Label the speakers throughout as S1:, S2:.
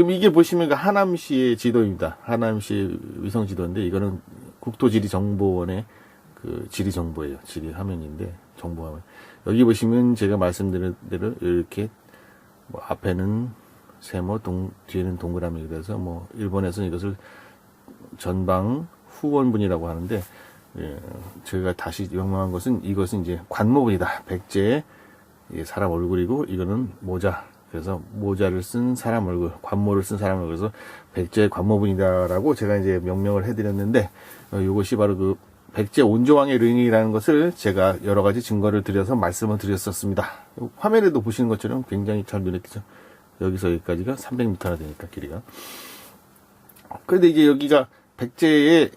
S1: 지금 이게 보시면 그 하남시의 지도입니다. 하남시 위성 지도인데 이거는 국토지리정보원의 그 지리 정보예요. 지리 화면인데 정보 화면. 여기 보시면 제가 말씀드린 대로 이렇게 뭐 앞에는 세모, 동, 뒤에는 동그라미 그래서 뭐 일본에서는 이것을 전방 후원분이라고 하는데 예, 저희가 다시 명명한 것은 이것은 이제 관모분이다. 백제의 이 사람 얼굴이고 이거는 모자. 그래서 모자를 쓴 사람 얼굴, 관모를 쓴 사람 얼굴. 그래서 백제의 관모분이다라고 제가 이제 명명을 해드렸는데 어, 이것이 바로 그 백제 온조왕의 릉이라는 것을 제가 여러 가지 증거를 드려서 말씀을 드렸었습니다. 화면에도 보시는 것처럼 굉장히 잘 눈에 띄죠. 여기서 여기까지가 300m나 되니까 길이가. 그런데 이제 여기가 백제의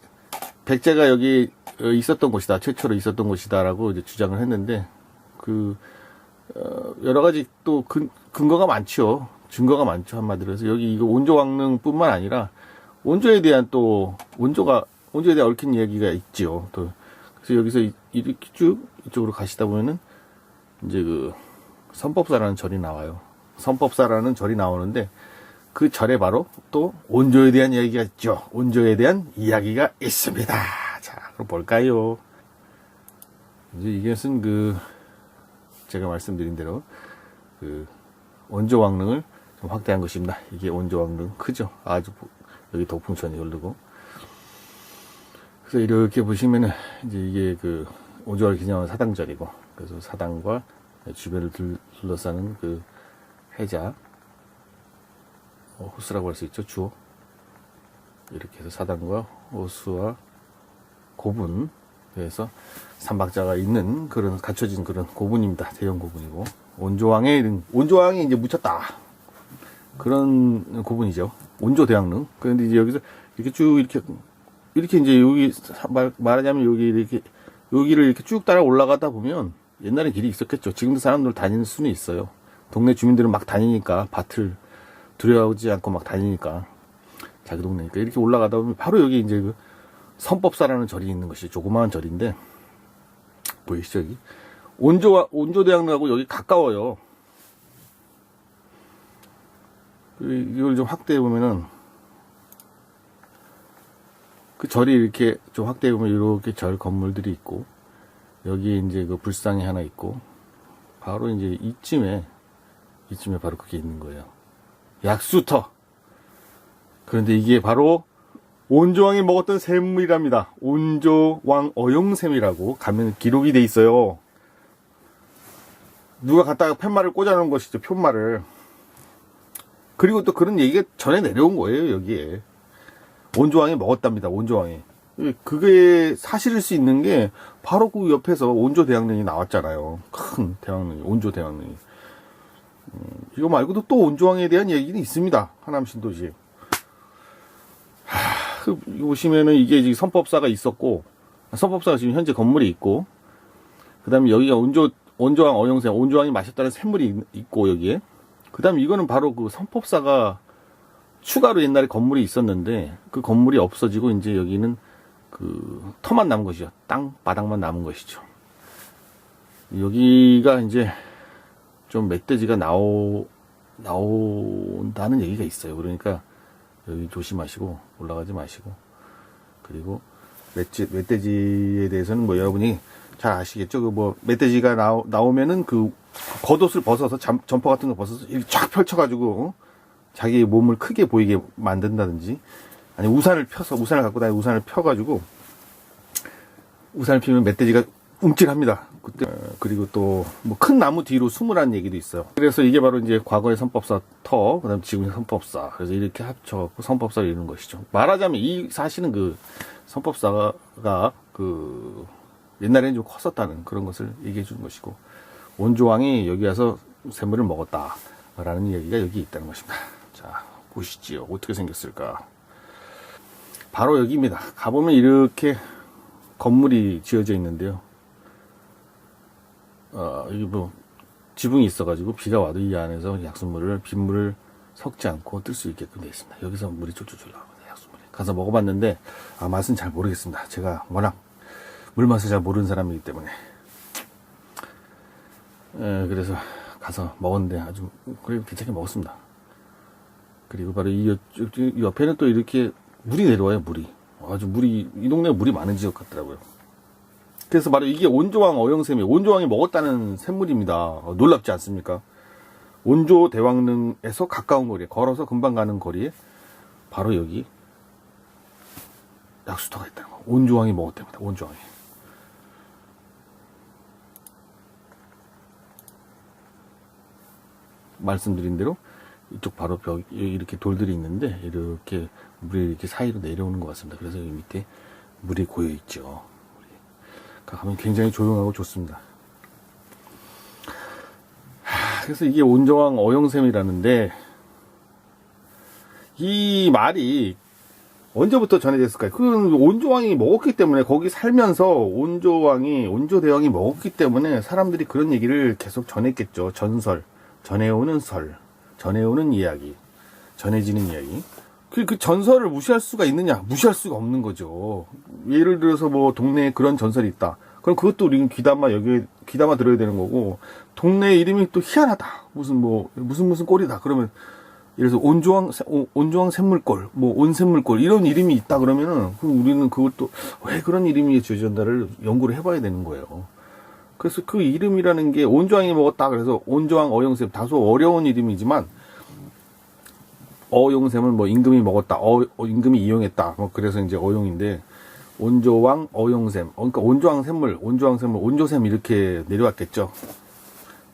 S1: 백제가 여기 어, 있었던 곳이다. 최초로 있었던 곳이다라고 주장을 했는데 그 어, 여러 가지 또 근, 근거가 많죠. 증거가 많죠. 한마디로 해서 여기 이거 온조 왕릉뿐만 아니라 온조에 대한 또 온조가 온조에 대한 얽힌 이야기가 있지요. 또 그래서 여기서 이- 이렇게 쭉 이쪽으로 가시다 보면은 이제 그 선법사라는 절이 나와요. 선법사라는 절이 나오는데 그 절에 바로 또 온조에 대한 이야기가 있죠. 온조에 대한 이야기가 있습니다. 자, 그럼 볼까요? 이제 이것은 그 제가 말씀드린 대로 그 온조 왕릉을 좀 확대한 것입니다. 이게 온조 왕릉 크죠? 아주 보- 여기 도풍천이 흐르고 그래서 이렇게 보시면은 이제 이게 그 온조를 기념한 사당절이고 그래서 사당과 주변을 둘- 둘러싸는 그 해자 어, 호수라고 할 수 있죠 주호 이렇게 해서 사당과 호수와 고분 그래서 삼박자가 있는 그런 갖춰진 그런 고분입니다. 대형 고분이고. 온조왕의 온조왕이 이제 묻혔다. 그런 고분이죠. 온조 대왕릉. 그런데 이제 여기서 이렇게 쭉 이렇게 이렇게 이제 여기 사- 말, 말하자면 여기 이렇게 여기를 이렇게 쭉 따라 올라가다 보면 옛날에 길이 있었겠죠. 지금도 사람들 다니는 수는 있어요. 동네 주민들은 막 다니니까 밭을 두려워하지 않고 막 다니니까. 자기 동네니까. 이렇게 올라가다 보면 바로 여기 이제 그 선법사라는 절이 있는 것이 조그마한 절인데 보이시죠 여기 온조와 온조대학로하고 여기 가까워요. 그 이걸 좀 확대해 보면은 그 절이 이렇게 좀 확대해 보면 이렇게 절 건물들이 있고 여기 이제 그 불상이 하나 있고 바로 이제 이쯤에 이쯤에 바로 그게 있는 거예요. 약수터. 그런데 이게 바로 온조왕이 먹었던 샘물이랍니다. 온조왕 어용샘이라고 가면 기록이 돼 있어요. 누가 갖다가 팻말을 꽂아놓은 것이죠, 푯말을. 그리고 또 그런 얘기가 전에 내려온 거예요, 여기에. 온조왕이 먹었답니다, 온조왕이. 그게 사실일 수 있는 게 바로 그 옆에서 온조 대왕릉이 나왔잖아요. 큰 대왕릉이, 온조 대왕릉이. 음, 이거 말고도 또 온조왕에 대한 얘기는 있습니다. 하남 신도시에. 그, 이거 보시면은 이게 지금 선법사가 있었고, 선법사가 지금 현재 건물이 있고, 그 다음에 여기가 온조, 온조왕 어영새, 온조왕이 마셨다는 샘물이 있- 있고, 여기에. 그 다음에 이거는 바로 그 선법사가 추가로 옛날에 건물이 있었는데, 그 건물이 없어지고, 이제 여기는 그 터만 남은 것이죠. 땅, 바닥만 남은 것이죠. 여기가 이제 좀 멧돼지가 나오, 나온다는 얘기가 있어요. 그러니까 여기 조심하시고 올라가지 마시고 그리고 멧지, 멧돼지에 대해서는 뭐 여러분이 잘 아시겠죠? 그 뭐 멧돼지가 나오, 나오면은 그 겉옷을 벗어서 잠, 점퍼 같은 거 벗어서 이렇게 쫙 펼쳐가지고 어? 자기 몸을 크게 보이게 만든다든지 아니 우산을 펴서 우산을 갖고 다니 우산을 펴가지고 우산을 피면 멧돼지가 움찔합니다. 그때 어, 그리고 또 뭐 큰 나무 뒤로 숨으라는 얘기도 있어요. 그래서 이게 바로 이제 과거의 선법사 터, 그다음 지금의 선법사. 그래서 이렇게 합쳐갖고 선법사를 이루는 것이죠. 말하자면 이 사실은 그 선법사가 그 옛날에는 좀 컸었다는 그런 것을 얘기해 주는 것이고 원조왕이 여기 와서 샘물을 먹었다라는 얘기가 여기 있다는 것입니다. 자 보시지요. 어떻게 생겼을까? 바로 여기입니다. 가보면 이렇게 건물이 지어져 있는데요. 어, 여기 뭐, 지붕이 있어가지고 비가 와도 이 안에서 약수물을, 빗물을 섞지 않고 뜰 수 있게끔 되어 있습니다. 여기서 물이 쫄쫄쫄 나옵니다. 약수물이. 가서 먹어봤는데, 아, 맛은 잘 모르겠습니다. 제가 워낙 물 맛을 잘 모르는 사람이기 때문에. 에, 그래서 가서 먹었는데 아주, 그래 괜찮게 먹었습니다. 그리고 바로 이, 옆, 이 옆에는 또 이렇게 물이 내려와요, 물이. 아주 물이, 이 동네가 물이 많은 지역 같더라고요. 그래서 바로 이게 온조왕 어영샘이, 온조왕이 먹었다는 샘물입니다. 어, 놀랍지 않습니까? 온조 대왕릉에서 가까운 거리에, 걸어서 금방 가는 거리에 바로 여기 약수터가 있다는 거. 온조왕이 먹었답니다, 온조왕이. 말씀드린 대로 이쪽 바로 벽 이렇게 돌들이 있는데 이렇게 물이 이렇게 사이로 내려오는 것 같습니다. 그래서 여기 밑에 물이 고여 있죠. 가면 굉장히 조용하고 좋습니다. 하, 그래서 이게 온정왕 어영샘이라는데 이 말이 언제부터 전해졌을까요? 그 온조왕이 먹었기 때문에 거기 살면서 온조왕이 온조대왕이 먹었기 때문에 사람들이 그런 얘기를 계속 전했겠죠. 전설, 전해오는 설, 전해오는 이야기, 전해지는 이야기. 그, 그 전설을 무시할 수가 있느냐? 무시할 수가 없는 거죠. 예를 들어서 뭐 동네에 그런 전설이 있다. 그럼 그것도 우리는 귀담아 여기에 귀담아 들어야 되는 거고 동네 이름이 또 희한하다. 무슨 뭐 무슨 무슨 꼴이다. 그러면 예를 들어서 오- 온조왕 샘물골, 뭐 온샘물골 이런 이름이 있다 그러면은 그럼 우리는 그것도 왜 그런 이름이 지어졌나를 연구를 해봐야 되는 거예요. 그래서 그 이름이라는 게 온조왕이 먹었다 그래서 온조왕 어영샘 다소 어려운 이름이지만 어용샘은 뭐 임금이 먹었다, 어, 어, 임금이 이용했다, 뭐 그래서 이제 어용인데 온조왕 어용샘, 어, 그러니까 온조왕 샘물, 온조왕 샘물, 온조샘 이렇게 내려왔겠죠.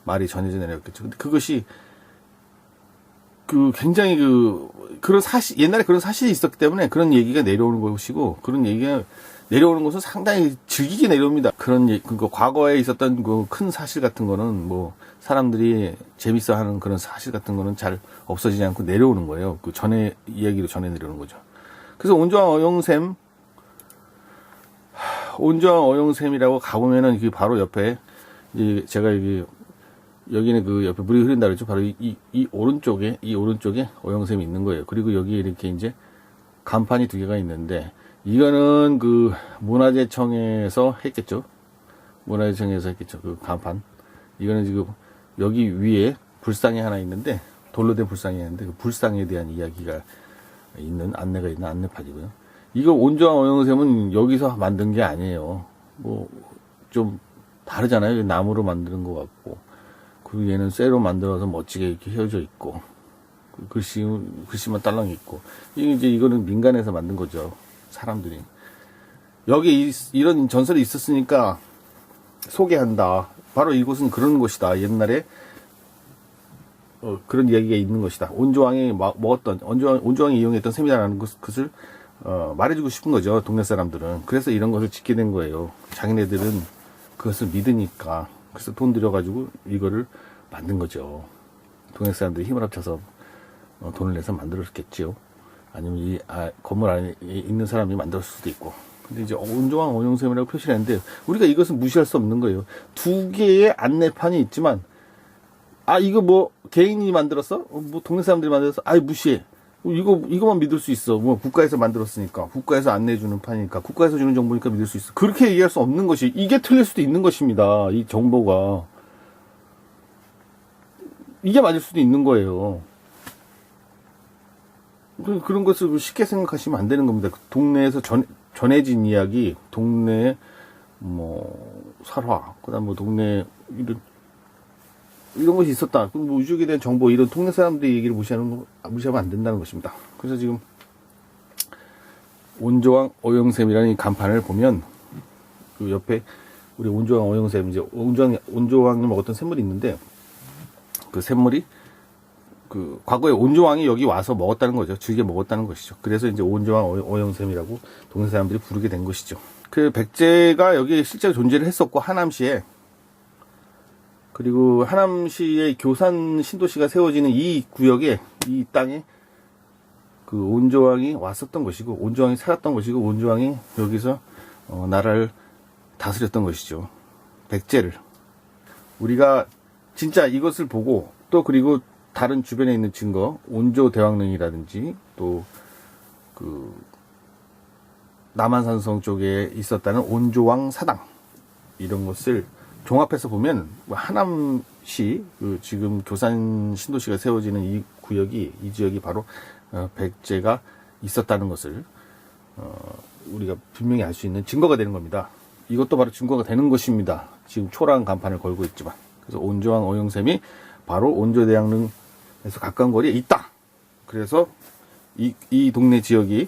S1: 말이 전해져 내려왔겠죠. 근데 그것이 그 굉장히 그 그런 사실 옛날에 그런 사실이 있었기 때문에 그런 얘기가 내려오는 것이고 그런 얘기가 내려오는 것은 상당히 즐기게 내려옵니다. 그런 얘- 그 과거에 있었던 그 큰 사실 같은 거는 뭐 사람들이 재밌어하는 그런 사실 같은 거는 잘 없어지지 않고 내려오는 거예요. 그 전에 이야기로 전해 내려오는 거죠. 그래서 온조왕 어용샘 하, 온조왕 어용샘이라고 가보면은 그 바로 옆에 이 제가 여기 여기는 그 옆에 물이 흐른다 그랬죠. 바로 이, 이, 이 오른쪽에, 이 오른쪽에 어영샘이 있는 거예요. 그리고 여기 이렇게 이제 간판이 두 개가 있는데, 이거는 그 문화재청에서 했겠죠. 문화재청에서 했겠죠. 그 간판. 이거는 지금 여기 위에 불상이 하나 있는데, 돌로 된 불상이 있는데, 그 불상에 대한 이야기가 있는 안내가 있는 안내판이고요. 이거 온조왕 어영샘은 여기서 만든 게 아니에요. 뭐, 좀 다르잖아요. 나무로 만드는 것 같고. 그리고 얘는 쇠로 만들어서 멋지게 이렇게 헤어져 있고 그 글씨 글씨만 딸랑 있고 이제 이거는 민간에서 만든 거죠 사람들이. 여기 이, 런 전설이 있었으니까 소개한다. 바로 이곳은 그런 곳이다. 옛날에 어, 그런 이야기가 있는 것이다. 온조왕이 마- 먹었던 온조왕, 온조왕이 이용했던 셈이다라는 것, 것을 어, 말해주고 싶은 거죠 동네 사람들은. 그래서 이런 것을 짓게 된 거예요. 자기네들은 그것을 믿으니까. 그래서 돈 들여가지고 이거를 만든 거죠. 동네 사람들이 힘을 합쳐서 어, 돈을 내서 만들었겠지요. 아니면 이 아, 건물 안에 이- 있는 사람이 만들었을 수도 있고. 근데 이제 온조왕 원용샘이라고 표시를 했는데 우리가 이것은 무시할 수 없는 거예요. 두 개의 안내판이 있지만 아 이거 뭐 개인이 만들었어? 어, 뭐 동네 사람들이 만들었어? 아이 무시해. 어, 이거 이거만 믿을 수 있어. 뭐 국가에서 만들었으니까 국가에서 안내해 주는 판이니까 국가에서 주는 정보니까 믿을 수 있어. 그렇게 얘기할 수 없는 것이 이게 틀릴 수도 있는 것입니다. 이 정보가 이게 맞을 수도 있는 거예요. 그- 그런 것을 쉽게 생각하시면 안 되는 겁니다. 그 동네에서 전, 전해진 이야기, 동네 뭐 설화, 그다음 뭐 동네 이런 이런 것이 있었다. 그럼 뭐 우주에 대한 정보 이런 동네 사람들의 얘기를 무시하는 거 무시하면 안 된다는 것입니다. 그래서 지금 온조왕 오영샘이라는 이 간판을 보면 그 옆에 우리 온조왕 오영샘 이제 온조왕 온조왕이 먹었던 샘물이 있는데 그 샘물이 그 과거에 온조왕이 여기 와서 먹었다는 거죠. 즐겨 먹었다는 것이죠. 그래서 이제 온조왕 오- 오영샘이라고 동네 사람들이 부르게 된 것이죠. 그 백제가 여기 실제로 존재를 했었고 하남시에 그리고 하남시의 교산 신도시가 세워지는 이 구역에 이 땅에 그 온조왕이 왔었던 것이고 온조왕이 살았던 것이고 온조왕이 여기서 어, 나라를 다스렸던 것이죠. 백제를 우리가 진짜 이것을 보고 또 그리고 다른 주변에 있는 증거 온조 대왕릉이라든지 또 그 남한산성 쪽에 있었다는 온조왕 사당 이런 것을 종합해서 보면 뭐 하남시 그 지금 교산 신도시가 세워지는 이 구역이 이 지역이 바로 어, 백제가 있었다는 것을 어, 우리가 분명히 알 수 있는 증거가 되는 겁니다. 이것도 바로 증거가 되는 것입니다. 지금 초라한 간판을 걸고 있지만 그래서 온조왕 어영샘이 바로 온조대왕릉 에서 가까운 거리에 있다. 그래서 이, 이 동네 지역이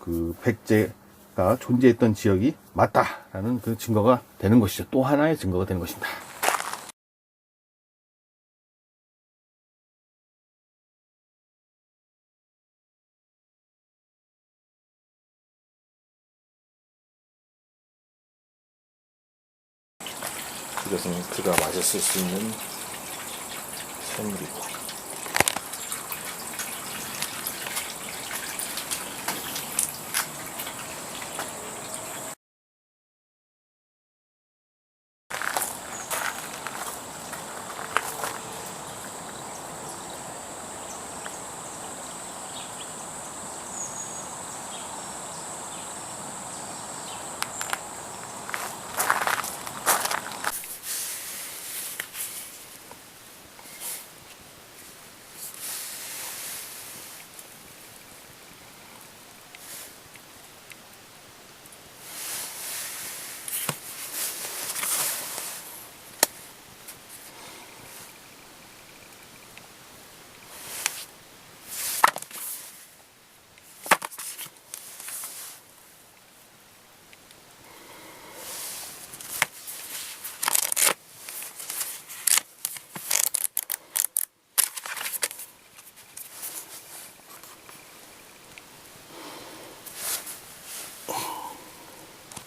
S1: 그 백제가 존재했던 지역이 맞다라는 그 증거가 되는 것이죠. 또 하나의 증거가 되는 것입니다. 이것은 그가 맞았을 수 있는 샘물이고